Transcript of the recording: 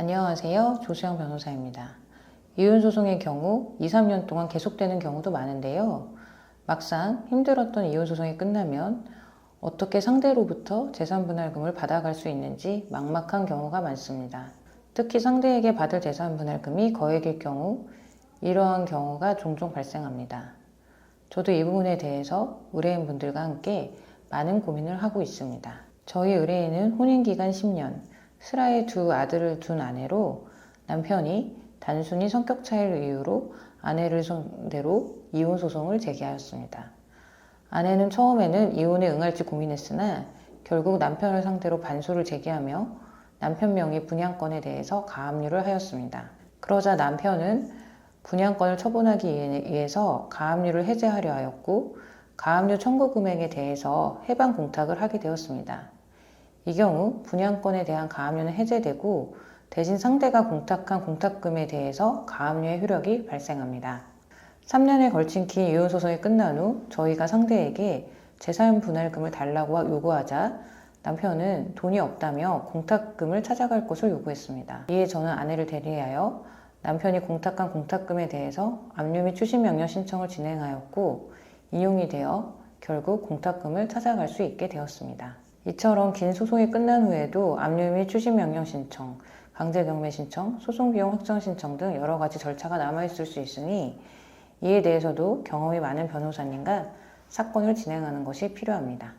안녕하세요. 조수영 변호사입니다. 이혼 소송의 경우 2, 3년 동안 계속되는 경우도 많은데요. 막상 힘들었던 이혼 소송이 끝나면 어떻게 상대로부터 재산 분할금을 받아갈 수 있는지 막막한 경우가 많습니다. 특히 상대에게 받을 재산 분할금이 거액일 경우 이러한 경우가 종종 발생합니다. 저도 이 부분에 대해서 의뢰인 분들과 함께 많은 고민을 하고 있습니다. 저희 의뢰인은 혼인기간 10년, 슬아의 두 아들을 둔 아내로 남편이 단순히 성격 차이를 이유로 아내를 상대로 이혼 소송을 제기하였습니다. 아내는 처음에는 이혼에 응할지 고민했으나 결국 남편을 상대로 반소를 제기하며 남편 명의 분양권에 대해서 가압류를 하였습니다. 그러자 남편은 분양권을 처분하기 위해서 가압류를 해제하려 하였고 가압류 청구 금액에 대해서 해방 공탁을 하게 되었습니다. 이 경우 분양권에 대한 가압류는 해제되고 대신 상대가 공탁한 공탁금에 대해서 가압류의 효력이 발생합니다. 3년에 걸친 긴 이혼 소송이 끝난 후 저희가 상대에게 재산 분할금을 달라고 요구하자 남편은 돈이 없다며 공탁금을 찾아갈 곳을 요구했습니다. 이에 저는 아내를 대리하여 남편이 공탁한 공탁금에 대해서 압류 및 추심 명령 신청을 진행하였고 인용이 되어 결국 공탁금을 찾아갈 수 있게 되었습니다. 이처럼 긴 소송이 끝난 후에도 압류 및 추심 명령 신청, 강제 경매 신청, 소송 비용 확정 신청 등 여러 가지 절차가 남아 있을 수 있으니 이에 대해서도 경험이 많은 변호사님과 사건을 진행하는 것이 필요합니다.